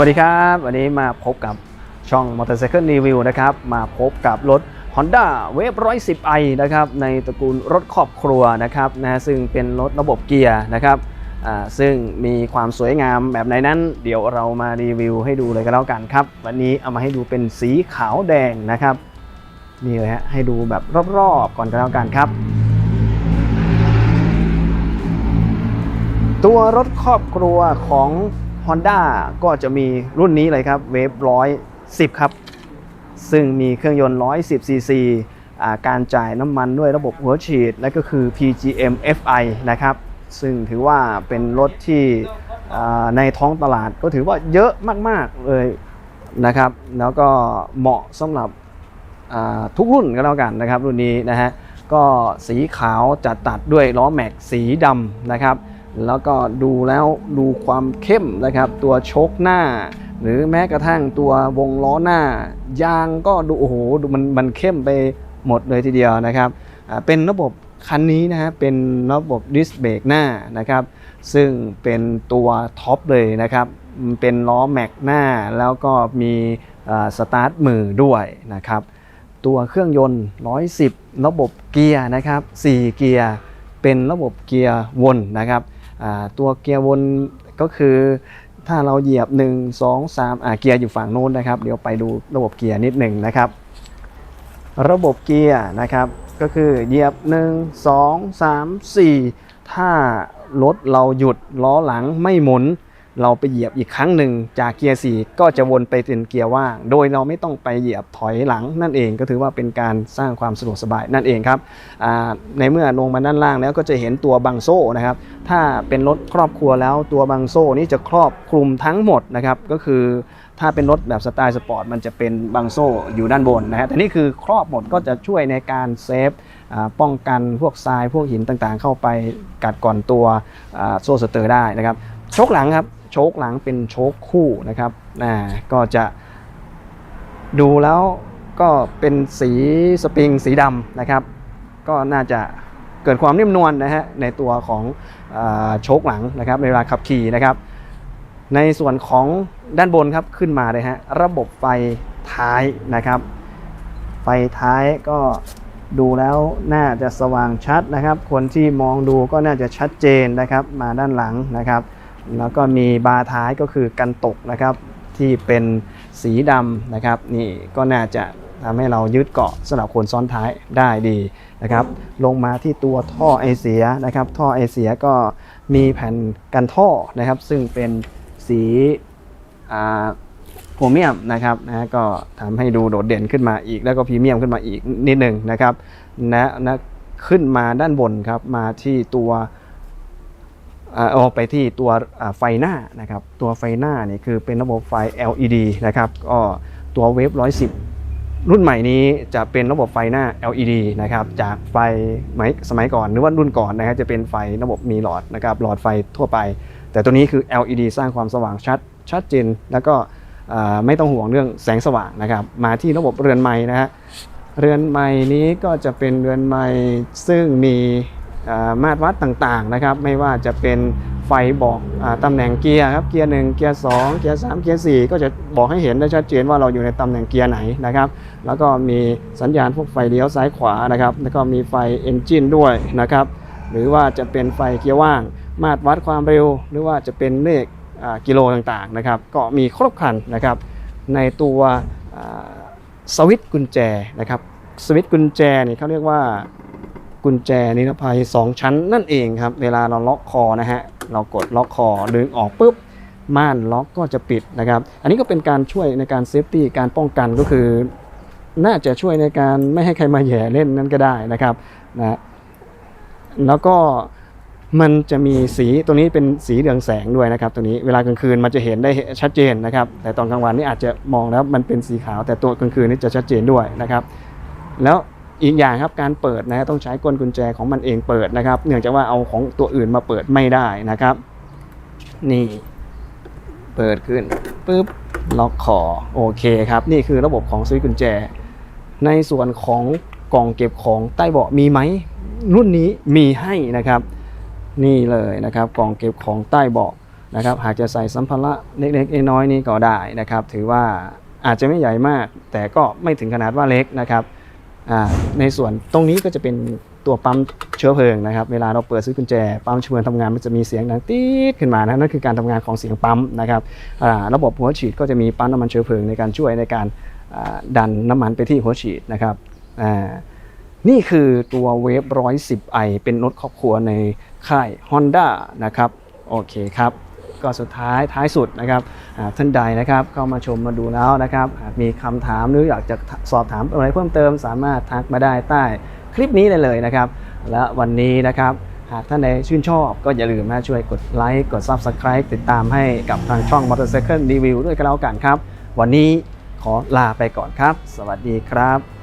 วัสดีครับ วันนี้มาพบกับช่อง Motorcycle Review นะครับ มาพบกับรถ Honda Wave 110i นะครับ ในตระกูลรถครอบครัวนะครับนะซึ่งเป็นรถระบบเกียร์นะครับซึ่งมีความสวยงามแบบไหนนั้น เดี๋ยวเรามารีวิวให้ดูเลยก็แล้วกันครับ วันนี้เอามาให้ดูเป็นสีขาวแดงนะครับนี่เลยฮะให้ดูแบบรอบๆก่อนก็แล้วกันครับ ตัวรถครอบครัวของ Honda ก็จะมีรุ่นนี้เลยครับ Wave 110 ครับ ซึ่งมีเครื่องยนต์110 cc การจ่ายน้ำมันด้วยระบบหัวฉีด และก็คือ PGM FI นะครับ ซึ่งถือว่าเป็นรถที่ในท้องตลาดก็ถือว่าเยอะมาก ๆ เลยนะครับ แล้วก็เหมาะสำหรับทุกรุ่นก็แล้วกันนะครับ รุ่นนี้นะฮะ ก็สีขาวจะตัดด้วยล้อแม็กสีดำนะครับ แล้วก็ดูแล้วดูความเข้มนะครับ ตัวโชคหน้า หรือแม้กระทั่งตัววงล้อหน้า ยางก็ดูโอ้โหดูมันมันเข้มไปหมดเลยทีเดียวนะครับเป็นระบบคันนี้นะฮะเป็นระบบดิสเบรกหน้านะครับ ซึ่งเป็นตัวท็อปเลยนะครับเป็นล้อแม็กหน้าแล้วก็มีสตาร์ทมือด้วยนะครับ ตัวเครื่องยนต์ 110 ระบบเกียร์นะครับ 4 เกียร์ เป็นระบบเกียร์วนนะครับ ตัวเกียร์วนก็คือถ้าเราเหยียบ 1 2 3อ่าเกียร์อยู่ฝั่งโน้นนะครับ เดี๋ยวไปดูระบบเกียร์นิดหนึ่งนะครับ ระบบเกียร์นะครับก็คือเหยียบ 1 2 3 4 ถ้ารถเราหยุดล้อหลังไม่หมุน เราไปเหยียบอีกครั้งหนึ่งจากเกียร์4ก็จะวนไปเป็นเกียร์ว่าง โดยเราไม่ต้องไปเหยียบถอยหลังนั่นเองก็ถือว่าเป็นการสร้างความสะดวกสบายนั่นเองครับในเมื่อลงมาด้านล่างแล้วก็จะเห็นตัวบังโซ่นะครับ ถ้าเป็นรถครอบครัวแล้วตัวบังโซ่นี้จะครอบคลุมทั้งหมดนะครับก็คือถ้าเป็นรถแบบสไตล์สปอร์ตมันจะเป็นบังโซ่อยู่ด้านบนนะฮะแต่นี่คือครอบหมดก็จะช่วยในการเซฟป้องกันพวกทรายพวกหินต่างๆ เข้าไปกัดก่อนตัวโซ่สเตอร์ได้นะครับชคหลังครับ โชคหลังเป็นโชคคู่นะครับอ่าก็จะดูแล้วก็เป็นสีสปริงสีดำนะครับ ก็น่าจะเกิดความนิ่มนวลนะฮะในตัวของอโชคหลังนะครับในเวลาขับขี่นะครับ ในส่วนของด้านบนครับขึ้นมาเลยฮะระบบไฟท้ายนะครับ ไฟท้ายก็ดูแล้วน่าจะสว่างชัดนะครับ คนที่มองดูก็น่าจะชัดเจนนะครับ มาด้านหลังนะครับ แล้วก็มีบาร์ท้ายก็คือกันตกนะครับที่เป็นสีดำนะครับนี่ก็น่าจะทำให้เรายึดเกาะสำหรับคนซ้อนท้ายได้ดีนะครับ ลงมาที่ตัวท่อไอเสียนะครับ ท่อไอเสียก็มีแผ่นกันท่อนะครับ ซึ่งเป็นสีโพรเมียมนะครับนะก็ทำให้ดูโดดเด่นขึ้นมาอีก แล้วก็พรีเมียมขึ้นมาอีกนิดหนึ่งนะครับนะนะขึ้นมาด้านบนครับมาที่ตัว อ่าอกไปที่ตัวไฟหน้านะครับ ตัวไฟหน้านี่คือเป็นระบบไฟ LED นะครับก็ตัวเวฟ110 รุ่นใหม่นี้จะเป็นระบบไฟหน้า LED นะครับ จากไฟมสมัยก่อนหรือว่ารุ่นก่อนนะครับจะเป็นไฟระบบมีหลอดนะครับหลอดไฟทั่วไป แต่ตัวนี้คือ LED สร้างความสว่างชัดชัดเจนแล้วก็ไม่ต้องห่วงเรื่องแสงสว่างนะครับ มาที่ระบบเรือนไม้นะฮะเรือนไม้นี้ก็จะเป็นเรือนไม้ซึ่งมี มาตรวัดต่างๆนะครับ ไม่ว่าจะเป็นไฟบอกอตำแหน่งเกียร์ครับเกียร์หนึ่งเกียร์สองเกียร์สามเกียร์สี่ก็จะบอกให้เห็นได้ชัดเจนว่าเราอยู่ในตำแหน่งเกียร์ไหนนะครับ แล้วก็มีสัญญาณพวกไฟเลี้ยวซ้ายขวานะครับ แล้วก็มีไฟเอนจินด้วยนะครับ หรือว่าจะเป็นไฟเกียร์ว่าง มาตรวัดความเร็ว หรือว่าจะเป็นเลขกิโลต่างๆนะครับ ก็มีครบครันนะครับ ในตัวสวิตช์กุญแจนะครับสวิตช์กุญแจนี่เขาเรียกว่า กุญแจนิรภัย 2 ชั้นนั่นเองครับ เวลาเราล็อกคอนะฮะ เรากดล็อกคอดึงออกปุ๊บ ม่านล็อกก็จะปิดนะครับ อันนี้ก็เป็นการช่วยในการเซฟตี้การป้องกันก็คือ น่าจะช่วยในการไม่ให้ใครมาแย่เล่นนั่นก็ได้นะครับนะแล้วก็มันจะมีสีตัวนี้เป็นสีเหลืองแสงด้วยนะครับตัวนี้เวลากลางคืนมันจะเห็นได้ชัดเจนนะครับ แต่ตอนกลางวันนี่อาจจะมองแล้วมันเป็นสีขาว แต่ตัวกลางคืนนี่จะชัดเจนด้วยนะครับ แล้ว อีกอย่างครับการเปิดนะต้องใช้กลกุญแจของมันเองเปิดนะครับ เนื่องจากว่าเอาของตัวอื่นมาเปิดไม่ได้นะครับ นี่ เปิดขึ้นปุ๊บล็อกคอโอเคครับ นี่คือระบบของสวิตช์กุญแจ ในส่วนของกล่องเก็บของใต้เบาะมีไหมรุ่นนี้มีให้นะครับ นี่เลยนะครับกล่องเก็บของใต้เบาะนะครับ หากจะใส่สัมภาระเล็กๆน้อยๆนี่ก็ได้นะครับ ถือว่าอาจจะไม่ใหญ่มาก แต่ก็ไม่ถึงขนาดว่าเล็กนะครับ ในส่วนตรงนี้ก็จะเป็นตัวปั๊มเชื้อเพลิงนะครับ เวลาเราเปิดซื้อกุญแจปั๊มเชื้อเพลิงทำงานมันจะมีเสียงดังตี๊ดขึ้นมานะนั่นคือการทำงานของเสียงปั๊มนะครับระบบหัวฉีดก็จะมีปั๊มน้ำมันเชื้อเพลิงในการช่วยในการดันน้ำมันไปที่หัวฉีดนะครับนี่คือตัวเวฟ110 i เป็นรถครอบครัวในค่าย Honda นะครับ โอเคครับ ก็สุดท้ายท้ายสุดนะครับท่านใดนะครับเข้ามาชมมาดูแล้วนะครับมีคำถามหรืออยากจะสอบถามอะไรเพิ่มเติม สามารถทักมาได้ใต้คลิปนี้ได้เลยนะครับ และวันนี้นะครับหากท่านใดชื่นชอบก็อย่าลืมนะช่วยกดไลค์กด Subscribe ติดตามให้กับทางช่อง Motorcycle Review ด้วยกันแล้วกันครับ วันนี้ขอลาไปก่อนครับ สวัสดีครับ